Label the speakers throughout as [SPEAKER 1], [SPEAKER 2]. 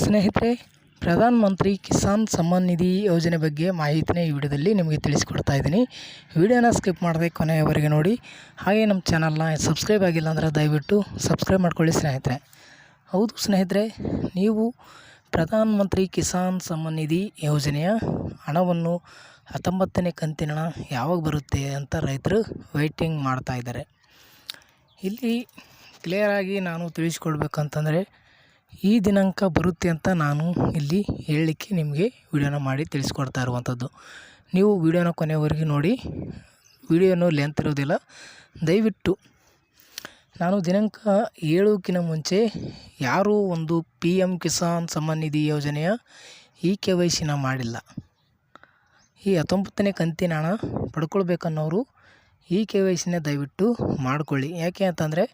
[SPEAKER 1] ಸ್ನೇಹಿತರೆ, ಪ್ರಧಾನ ಮಂತ್ರಿ ಕಿಸಾನ್ ಸಮ್ಮಾನ್ ನಿಧಿ ಯೋಜನೆ ಬಗ್ಗೆ ಮಾಹಿತಿನ ಈ ವಿಡಿಯೋದಲ್ಲಿ ನಿಮಗೆ ತಿಳಿಸ್ಕೊಡ್ತಾ ಇದ್ದೀನಿ. ವಿಡಿಯೋನ ಸ್ಕಿಪ್ ಮಾಡದೆ ಕೊನೆಯವರೆಗೆ ನೋಡಿ. ಹಾಗೆ ನಮ್ಮ ಚಾನಲ್ನ ಸಬ್ಸ್ಕ್ರೈಬ್ ಆಗಿಲ್ಲ ಅಂದರೆ ದಯವಿಟ್ಟು ಸಬ್ಸ್ಕ್ರೈಬ್ ಮಾಡ್ಕೊಳ್ಳಿ ಸ್ನೇಹಿತರೆ. ಹೌದು ಸ್ನೇಹಿತರೆ, ನೀವು ಪ್ರಧಾನ ಮಂತ್ರಿ ಕಿಸಾನ್ ಸಮ್ಮಾನ್ ನಿಧಿ ಯೋಜನೆಯ ಹಣವನ್ನು ಹತ್ತೊಂಬತ್ತನೇ ಕಂತಿನ ಯಾವಾಗ ಬರುತ್ತೆ ಅಂತ ರೈತರು ವೆಯ್ಟಿಂಗ್ ಮಾಡ್ತಾ ಇದ್ದಾರೆ. ಇಲ್ಲಿ ಕ್ಲಿಯರಾಗಿ ನಾನು ತಿಳಿಸ್ಕೊಡ್ಬೇಕಂತಂದರೆ ಈ ದಿನಾಂಕ ಬರುತ್ತೆ ಅಂತ ನಾನು ಇಲ್ಲಿ ಹೇಳಲಿಕ್ಕೆ ನಿಮಗೆ ವಿಡಿಯೋನ ಮಾಡಿ ತಿಳಿಸ್ಕೊಡ್ತಾ ಇರುವಂಥದ್ದು. ನೀವು ವಿಡಿಯೋನ ಕೊನೆಯವರೆಗೆ ನೋಡಿ, ವಿಡಿಯೋನು ಲೆಂತ್ ಇರೋದಿಲ್ಲ. ದಯವಿಟ್ಟು ನಾನು ದಿನಾಂಕ ಏಳೋಕ್ಕಿಂತ ಮುಂಚೆ ಯಾರೂ ಒಂದು ಪಿ ಎಂ ಕಿಸಾನ್ ಸಮ್ಮಾನ್ ನಿಧಿ ಯೋಜನೆಯ ಇ ಕೆ ವೈ ಸಿನ ಮಾಡಿಲ್ಲ. ಈ ಹತ್ತೊಂಬತ್ತನೇ ಕಂತಿನ ಹಣ ಪಡ್ಕೊಳ್ಬೇಕನ್ನೋರು ಇ ಕೆ ವೈ ಸಿನ ದಯವಿಟ್ಟು ಮಾಡಿಕೊಳ್ಳಿ. ಯಾಕೆ ಅಂತಂದರೆ,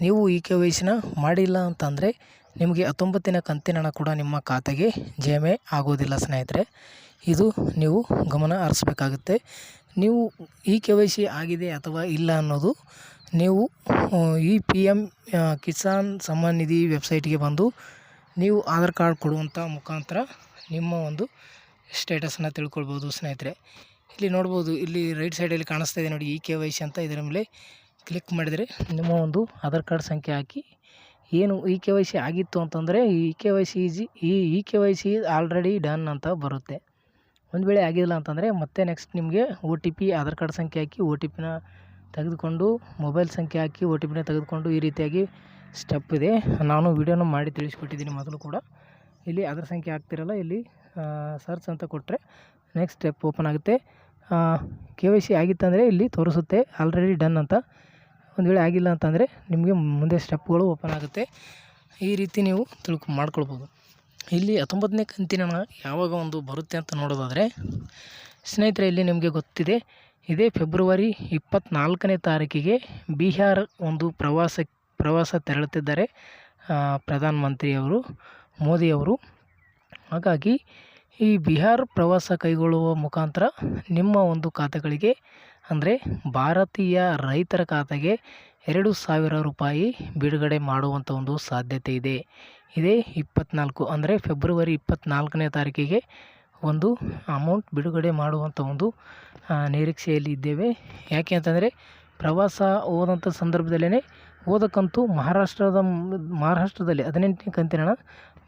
[SPEAKER 1] ನೀವು ಇ ಕೆ ವೈ ಸಿನ ಮಾಡಿಲ್ಲ ಅಂತಂದರೆ ನಿಮಗೆ ಹತ್ತೊಂಬತ್ತಿನ ಕಂತಿನ ಹಣ ಕೂಡ ನಿಮ್ಮ ಖಾತೆಗೆ ಜಮೆ ಆಗೋದಿಲ್ಲ ಸ್ನೇಹಿತರೆ. ಇದು ನೀವು ಗಮನ ಹರಿಸ್ಬೇಕಾಗುತ್ತೆ. ನೀವು ಈ ಕೆ ವೈ ಸಿ ಆಗಿದೆ ಅಥವಾ ಇಲ್ಲ ಅನ್ನೋದು ನೀವು ಈ ಪಿ ಎಂ ಕಿಸಾನ್ ಸಮ್ಮಾನ್ ನಿಧಿ ವೆಬ್ಸೈಟ್ಗೆ ಬಂದು ನೀವು ಆಧಾರ್ ಕಾರ್ಡ್ ಕೊಡುವಂಥ ಮುಖಾಂತರ ನಿಮ್ಮ ಒಂದು ಸ್ಟೇಟಸನ್ನು ತಿಳ್ಕೊಳ್ಬೋದು ಸ್ನೇಹಿತರೆ. ಇಲ್ಲಿ ನೋಡ್ಬೋದು, ಇಲ್ಲಿ ರೈಟ್ ಸೈಡಲ್ಲಿ ಕಾಣಿಸ್ತಾ ಇದೆ ನೋಡಿ ಈ ಕೆ ವೈ ಸಿ ಅಂತ. ಇದರ ಮೇಲೆ ಕ್ಲಿಕ್ ಮಾಡಿದರೆ ನಿಮ್ಮ ಒಂದು ಆಧಾರ್ ಕಾರ್ಡ್ ಸಂಖ್ಯೆ ಹಾಕಿ ಏನು ಇ ಕೆ ವೈ ಸಿ ಆಗಿತ್ತು ಅಂತಂದರೆ ಈ ಕೆ ವೈ ಸಿ ಜಿ ಈ E K Y C already done ಅಂತ ಬರುತ್ತೆ. ಒಂದು ವೇಳೆ ಆಗಿಲ್ಲ ಅಂತಂದರೆ ಮತ್ತೆ ನೆಕ್ಸ್ಟ್ ನಿಮಗೆ O T P Aadhaar card ಸಂಖ್ಯೆ ಹಾಕಿ ಒ ಟಿ ಪಿನ ತೆಗೆದುಕೊಂಡು ಮೊಬೈಲ್ ಸಂಖ್ಯೆ ಹಾಕಿ ಒ ಟಿ ಪಿನ ತೆಗೆದುಕೊಂಡು ಈ ರೀತಿಯಾಗಿ ಸ್ಟೆಪ್ ಇದೆ. ನಾನು ವೀಡಿಯೋನ ಮಾಡಿ ತಿಳಿಸ್ಕೊಟ್ಟಿದ್ದೀನಿ ಮೊದಲು ಕೂಡ. ಇಲ್ಲಿ ಆಧಾರ್ ಸಂಖ್ಯೆ ಹಾಕ್ತಿರಲ್ಲ, ಇಲ್ಲಿ ಸರ್ಚ್ ಅಂತ ಕೊಟ್ಟರೆ ನೆಕ್ಸ್ಟ್ ಸ್ಟೆಪ್ ಓಪನ್ ಆಗುತ್ತೆ. ಕೆ ವೈ ಸಿ ಆಗಿತ್ತಂದರೆ ಇಲ್ಲಿ ತೋರಿಸುತ್ತೆ ಆಲ್ರೆಡಿ ಡನ್ ಅಂತ. ಒಂದು ವೇಳೆ ಆಗಿಲ್ಲ ಅಂತಂದರೆ ನಿಮಗೆ ಮುಂದೆ ಸ್ಟೆಪ್ಗಳು ಓಪನ್ ಆಗುತ್ತೆ. ಈ ರೀತಿ ನೀವು ತಿಳ್ಕೊ ಮಾಡ್ಕೊಳ್ಬೋದು. ಇಲ್ಲಿ ಹತ್ತೊಂಬತ್ತನೇ ಕಂತಿನ ಯಾವಾಗ ಒಂದು ಬರುತ್ತೆ ಅಂತ ನೋಡೋದಾದರೆ ಸ್ನೇಹಿತರೆ, ಇಲ್ಲಿ ನಿಮಗೆ ಗೊತ್ತಿದೆ. ಇದೇ ಫೆಬ್ರವರಿ ಇಪ್ಪತ್ತ್ನಾಲ್ಕನೇ ತಾರೀಕಿಗೆ ಬಿಹಾರ್ ಒಂದು ಪ್ರವಾಸ ಪ್ರವಾಸ ತೆರಳುತ್ತಿದ್ದಾರೆ ಪ್ರಧಾನಮಂತ್ರಿಯವರು, ಮೋದಿಯವರು. ಹಾಗಾಗಿ ಈ ಬಿಹಾರ್ ಪ್ರವಾಸ ಕೈಗೊಳ್ಳುವ ಮುಖಾಂತರ ನಿಮ್ಮ ಒಂದು ಖಾತೆಗಳಿಗೆ ಅಂದರೆ ಭಾರತೀಯ ರೈತರ ಖಾತೆಗೆ ಎರಡು ಸಾವಿರ ರೂಪಾಯಿ ಬಿಡುಗಡೆ ಮಾಡುವಂಥ ಒಂದು ಸಾಧ್ಯತೆ ಇದೆ. ಇದೇ ಇಪ್ಪತ್ನಾಲ್ಕು ಅಂದರೆ ಫೆಬ್ರವರಿ ಇಪ್ಪತ್ತ್ನಾಲ್ಕನೇ ತಾರೀಕಿಗೆ ಒಂದು ಅಮೌಂಟ್ ಬಿಡುಗಡೆ ಮಾಡುವಂಥ ಒಂದು ನಿರೀಕ್ಷೆಯಲ್ಲಿ ಇದ್ದೇವೆ. ಯಾಕೆ ಅಂತಂದರೆ ಪ್ರವಾಸ ಹೋದಂಥ ಸಂದರ್ಭದಲ್ಲೇ ಹೋದ ಕಂತು ಮಹಾರಾಷ್ಟ್ರದ ಮಹಾರಾಷ್ಟ್ರದಲ್ಲಿ ಹದಿನೆಂಟನೇ ಕಂತಿನ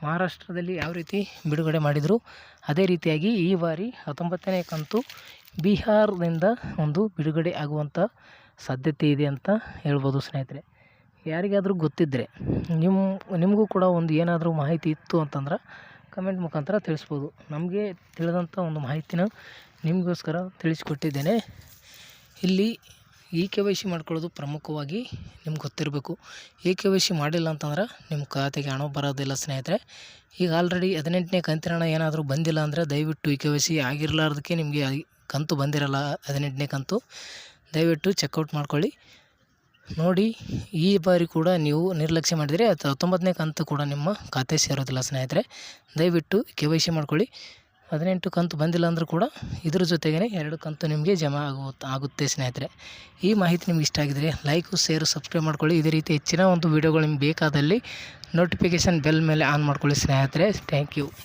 [SPEAKER 1] ಮಹಾರಾಷ್ಟ್ರದಲ್ಲಿ ಯಾವ ರೀತಿ ಬಿಡುಗಡೆ ಮಾಡಿದರು? ಅದೇ ರೀತಿಯಾಗಿ ಈ ಬಾರಿ ಹತ್ತೊಂಬತ್ತನೇ ಕಂತು ಬಿಹಾರದಿಂದ ಒಂದು ಬಿಡುಗಡೆ ಆಗುವಂಥ ಸಾಧ್ಯತೆ ಇದೆ ಅಂತ ಹೇಳ್ಬೋದು ಸ್ನೇಹಿತರೆ. ಯಾರಿಗಾದರೂ ಗೊತ್ತಿದ್ದರೆ ನಿಮ್ಮ ನಿಮಗೂ ಕೂಡ ಒಂದು ಏನಾದರೂ ಮಾಹಿತಿ ಇತ್ತು ಅಂತಂದ್ರೆ ಕಮೆಂಟ್ ಮುಖಾಂತರ ತಿಳಿಸ್ಬೋದು. ನಮಗೆ ತಿಳಿದಂಥ ಒಂದು ಮಾಹಿತಿನ ನಿಮಗೋಸ್ಕರ ತಿಳಿಸ್ಕೊಟ್ಟಿದ್ದೇನೆ. ಇಲ್ಲಿ ಇ ಕೆ ವೈ ಸಿ ಮಾಡ್ಕೊಳ್ಳೋದು ಪ್ರಮುಖವಾಗಿ ನಿಮ್ಗೆ ಗೊತ್ತಿರಬೇಕು. ಇ ಕೆ ವೈ ಸಿ ಮಾಡಿಲ್ಲ ಅಂತಂದ್ರೆ ನಿಮ್ಮ ಖಾತೆಗೆ ಹಣ ಬರೋದಿಲ್ಲ ಸ್ನೇಹಿತರೆ. ಈಗ ಆಲ್ರೆಡಿ ಹದಿನೆಂಟನೇ ಕಂತಿನ ಹಣ ಏನಾದರೂ ಬಂದಿಲ್ಲ ಅಂದರೆ ದಯವಿಟ್ಟು ಇ ಕೆ ವೈ ಸಿ ಆಗಿರಲಾರ್ದಕ್ಕೆ ನಿಮಗೆ ಕಂತು ಬಂದಿರಲ್ಲ, ಹದಿನೆಂಟನೇ ಕಂತು. ದಯವಿಟ್ಟು ಚೆಕ್ಔಟ್ ಮಾಡ್ಕೊಳ್ಳಿ. ನೋಡಿ, ಈ ಬಾರಿ ಕೂಡ ನೀವು ನಿರ್ಲಕ್ಷ್ಯ ಮಾಡಿದರೆ, ಅಥವಾ ಹತ್ತೊಂಬತ್ತನೇ ಕಂತು ಕೂಡ ನಿಮ್ಮ ಖಾತೆ ಸೇರೋದಿಲ್ಲ ಸ್ನೇಹಿತರೆ. ದಯವಿಟ್ಟು ಕೆ ವೈ ಸಿ ಮಾಡ್ಕೊಳ್ಳಿ. ಹದಿನೆಂಟು ಕಂತು ಬಂದಿಲ್ಲ ಅಂದರೂ ಕೂಡ ಇದ್ರ ಜೊತೆಗೇ ಎರಡು ಕಂತು ನಿಮಗೆ ಜಮಾ ಆಗು ಆಗುತ್ತೆ ಸ್ನೇಹಿತರೆ. ಈ ಮಾಹಿತಿ ನಿಮ್ಗೆ ಇಷ್ಟ ಆಗಿದರೆ ಲೈಕು, ಶೇರು, ಸಬ್ಸ್ಕ್ರೈಬ್ ಮಾಡ್ಕೊಳ್ಳಿ. ಇದೇ ರೀತಿ ಹೆಚ್ಚಿನ ಒಂದು ವೀಡಿಯೋಗಳು ನಿಮ್ಗೆ ಬೇಕಾದಲ್ಲಿ ನೋಟಿಫಿಕೇಷನ್ ಬೆಲ್ ಮೇಲೆ ಆನ್ ಮಾಡ್ಕೊಳ್ಳಿ ಸ್ನೇಹಿತರೆ. Thank you